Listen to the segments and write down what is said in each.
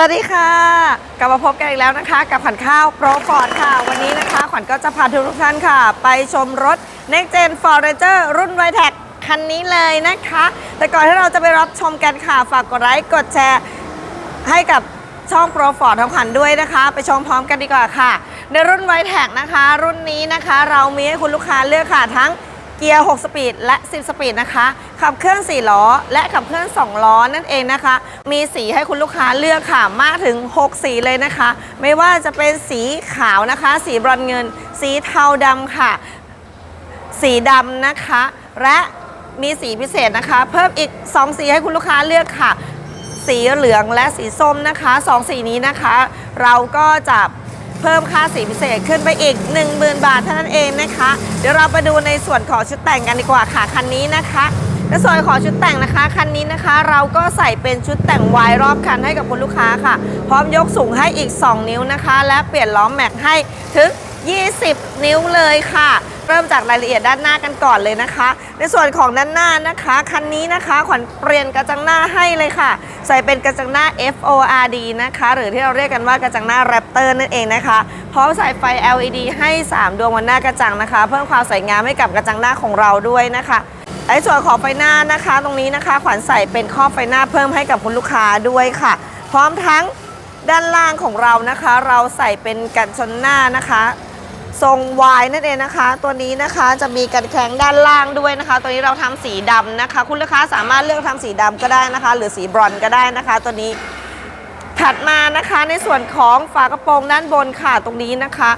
สวัสดีค่ะ กลับมาพบกันอีกแล้วนะคะ กับขวัญข้าวโปรฟอร์ดค่ะ วันนี้นะคะ ขวัญก็จะพาทุกท่านค่ะ ไปชมรถ Next Gen Ford Ranger รุ่น v i t e c คันนี้เลยนะคะ แต่ก่อนที่เราจะไปรับชมกันค่ะ ฝากกดไลค์กดแชร์ให้กับช่องโปรฟอร์ดของขวัญด้วยนะคะ ไปชมพร้อมกันดีกว่าค่ะ ในรุ่นไวแท็กนะคะ รุ่นนี้นะคะ เรามีให้คุณลูกค้าเลือกค่ะทั้ง เกียร์ 6 สปีด และ 10 สปีดนะคะ ขับเคลื่อน 4 ล้อ และขับเคลื่อน 2 ล้อนั่นเองนะคะ มีสีให้คุณลูกค้าเลือกค่ะ มากถึง 6 สีเลยนะคะ ไม่ว่าจะเป็นสีขาวนะคะ สีบรอนเงิน สีเทาดำค่ะ สีดำนะคะ และมีสีพิเศษนะคะ เพิ่มอีก 2 สีให้คุณลูกค้าเลือกค่ะ สีเหลืองและสีส้มนะคะสสีนี้นะคะ เราก็จะ เพิ่มค่าสีพิเศษขึ้นไปอีก 10,000 บาทเท่านั้นเองนะคะ เดี๋ยวเราไปดูในส่วนของชุดแต่งกันดีกว่าค่ะคันนี้นะคะในส่วนของชุดแต่งนะคะคันนี้นะคะ เราก็ใส่เป็นชุดแต่งวายรอบคันให้กับคุณลูกค้าค่ะ พร้อมยกสูงให้อีก 2 นิ้วนะคะ และเปลี่ยนล้อแม็กให้ถึง 20 นิ้วเลยค่ะ เริ่มจากรายละเอียดด้านหน้ากันก่อนเลยนะคะ ในส่วนของด้านหน้านะคะคันนี้นะคะ ขวัญเปลี่ยนกระจังหน้าให้เลยค่ะ ใส่เป็นกระจังหน้า FORD นะคะ หรือที่เราเรียกกันว่ากระจังหน้า Raptor นั่นเองนะคะพร้อมใส่ไฟ LED ให้ 3 ดวงบนหน้ากระจังนะคะ เพิ่มความสวยงามให้กับกระจังหน้าของเราด้วยนะคะในส่วนของไฟหน้านะคะ ตรงนี้นะคะ ขวัญใส่เป็นครอบไฟหน้าเพิ่มให้กับคุณลูกค้าด้วยค่ะ พร้อมทั้งด้านล่างของเรานะคะ เราใส่เป็นกันชนหน้านะคะ ทรงวายนั่นเองนะคะ ตัวนี้นะคะจะมีกันแข็งด้านล่างด้วยนะคะ ตัวนี้เราทำสีดำนะคะ คุณลูกค้าสามารถเลือกทำสีดำก็ได้นะคะ หรือสีบรอนก็ได้นะคะ ตัวนี้ถัดมานะคะในส่วนของฝากระโปรงด้านบนค่ะตรงนี้นะคะ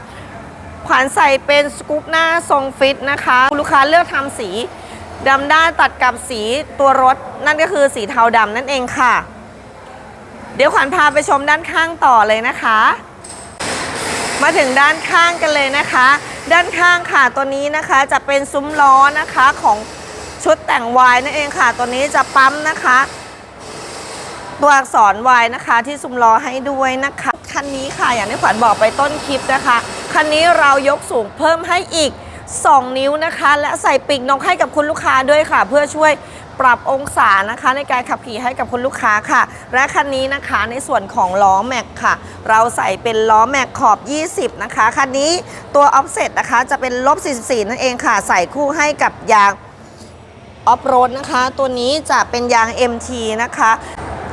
ขวานใส่เป็นสกู๊ปหน้าทรงฟิตนะคะคุณลูกค้าเลือกทำสีดำด้านตัดกับสีตัวรถ นั่นก็คือสีเทาดำนั่นเองค่ะ เดี๋ยวขวัญพาไปชมด้านข้างต่อเลยนะคะ มาถึงด้านข้างกันเลยนะคะ ด้านข้างค่ะตัวนี้นะคะจะเป็นซุ้มล้อนะคะของชุดแต่งวายนั่นเองค่ะ ตัวนี้จะปั๊มนะคะ ตัวอักษรวายนะคะ ที่ซุ้มล้อให้ด้วยนะคะคันนี้ค่ะอย่างที่ขวัญบอกไปต้นคลิปนะคะคันนี้เรายกสูงเพิ่มให้อีก 2 นิ้วนะคะ และใส่ปีกนกให้กับคุณลูกค้าด้วยค่ะ เพื่อช่วย ปรับองศานะคะในการขับขี่ให้กับคุณลูกค้าค่ะ และคันนี้นะคะในส่วนของล้อแม็กค่ะ เราใส่เป็นล้อแม็กขอบ 20 นะคะ คันนี้ตัวออฟเซ็ตนะคะจะเป็นลบ 44 นั่นเองค่ะ ใส่คู่ให้กับยางออฟโรดนะคะ ตัวนี้จะเป็นยาง MT นะคะ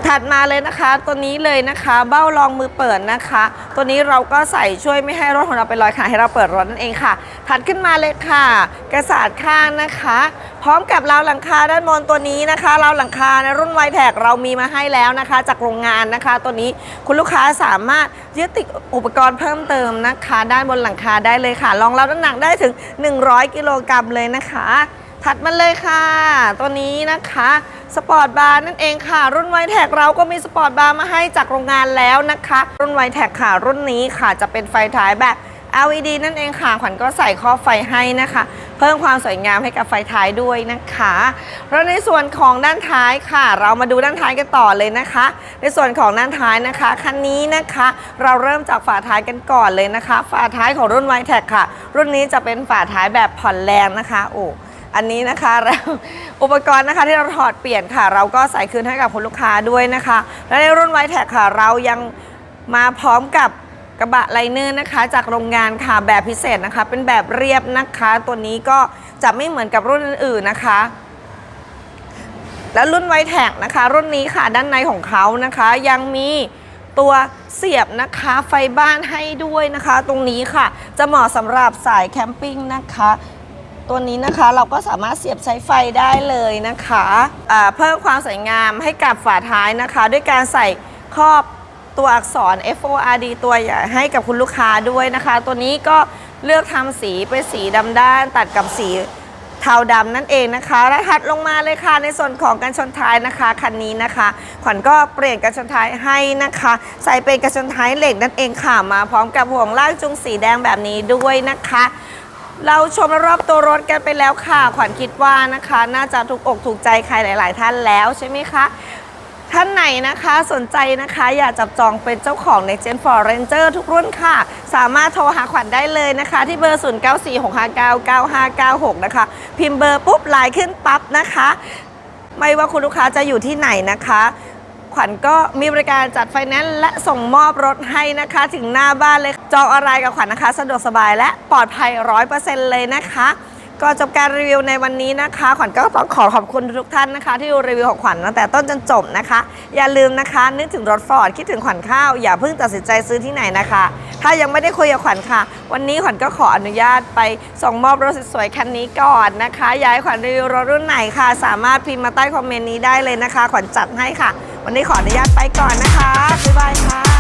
ถัดมาเลยนะคะตัวนี้เลยนะคะ เบ้ารองมือเปิดนะคะ ตัวนี้เราก็ใส่ช่วยไม่ให้รถของเราเป็นรอยขาให้เราเปิดรถนั่นเองค่ะ ถัดขึ้นมาเลยค่ะ กระสาดข้างนะคะ พร้อมกับราวหลังคาด้านบนตัวนี้นะคะราวหลังคาในรุ่นไวแท็กเรามีมาให้แล้วนะคะ จากโรงงานนะคะ ตัวนี้คุณลูกค้าสามารถยึดติดอุปกรณ์เพิ่มเติมนะคะ ด้านบนหลังคาได้เลยค่ะรองรับน้ำหนักได้ถึง 100 กิโลกรัมเลยนะคะ ถัดมาเลยค่ะ ตัวนี้นะคะสปอร์ตบาร์นั่นเองค่ะ รุ่นไวแท็กเราก็มีสปอร์ตบาร์มาให้จากโรงงานแล้วนะคะ รุ่นไวแท็กค่ะ รุ่นนี้ค่ะจะเป็นไฟท้ายแบบ LED นั่นเองค่ะ ขวัญก็ใส่ข้อไฟให้นะคะ เพิ่มความสวยงามให้กับไฟท้ายด้วยนะคะ แล้วในส่วนของด้านท้ายค่ะ เรามาดูด้านท้ายกันต่อเลยนะคะ ในส่วนของด้านท้ายนะคะคันนี้นะคะ เราเริ่มจากฝาท้ายกันก่อนเลยนะคะ ฝาท้ายของรุ่นไวแท็กค่ะ รุ่นนี้จะเป็นฝาท้ายแบบผ่อนแรงนะคะโอ้ อันนี้นะคะเราอุปกรณ์นะคะที่เราถอดเปลี่ยนค่ะ เราก็ใส่คืนให้กับคุณลูกค้าด้วยนะคะ และในรุ่นไวท์แท็กค่ะ เรายังมาพร้อมกับกระบะไลเนอร์นะคะ จากโรงงานค่ะแบบพิเศษนะคะ เป็นแบบเรียบนะคะ ตัวนี้ก็จะไม่เหมือนกับรุ่นอื่นๆนะคะแล้วรุ่นไวแท็กนะคะ รุ่นนี้ค่ะด้านในของเขานะคะ ยังมีตัวเสียบนะคะไฟบ้านให้ด้วยนะคะ ตรงนี้ค่ะ จะเหมาะสำหรับสายแคมปิ้งนะคะ ตัวนี้นะคะเราก็สามารถเสียบใช้ไฟได้เลยนะคะอ่าเพิ่มความสวยงามให้กับฝาท้ายนะคะ ด้วยการใส่ครอบตัวอักษร FORD ตัวใหญ่ให้กับคุณลูกค้าด้วยนะคะ ตัวนี้ก็เลือกทำสีเป็นสีดำด้านตัดกับสีเทาดำนั่นเองนะคะและถัดลงมาเลยค่ะในส่วนของกันชนท้ายนะคะคันนี้นะคะขวัญก็เปลี่ยนกันชนท้ายให้นะคะ ใส่เป็นกันชนท้ายเหล็กนั่นเองค่ะมาพร้อมกับห่วงลากจูงสีแดงแบบนี้ด้วยนะคะ เราชมรอบตัวรถกันไปแล้วค่ะ ขวัญคิดว่านะคะ น่าจะถูกอกถูกใจใครหลาย ๆ ท่านแล้วใช่ไหมคะ ท่านไหนนะคะสนใจนะคะ อยากจับจองเป็นเจ้าของ Next Gen For Ranger ทุกรุ่นค่ะ สามารถโทรหาขวัญได้เลยนะคะ ที่เบอร์ 0946599596 นะคะ พิมพ์เบอร์ปุ๊บไลน์ขึ้นปั๊บนะคะ ไม่ว่าคุณลูกค้าจะอยู่ที่ไหนนะคะ ขวัญก็มีบริการจัดไฟแนนซ์และส่งมอบรถให้นะคะ ถึงหน้าบ้านเลย จองอะไรกับขวัญนะคะ สะดวกสบายและปลอดภัย 100%เลยนะคะก่อนจบการรีวิวในวันนี้นะคะ ขวัญก็ต้องขอขอบคุณทุกท่านนะคะ ที่ดูรีวิวของขวัญตั้งแต่ต้นจนจบนะคะ อย่าลืมนะคะ นึกถึงรถฟอร์ดคิดถึงขวัญข้าว อย่าเพิ่งตัดสินใจซื้อที่ไหนนะคะ ถ้ายังไม่ได้คุยกับขวัญค่ะ วันนี้ขวัญก็ขออนุญาตไปส่งมอบรถสวยๆคันนี้ก่อนนะคะ อยากให้ขวัญรีวิวรถรุ่นไหนค่ะ สามารถพิมพ์มาใต้คอมเมนต์นี้ได้เลยนะคะ ขวัญจัดให้ค่ะ วันนี้ขออนุญาตไปก่อนนะคะบ๊ายบายค่ะ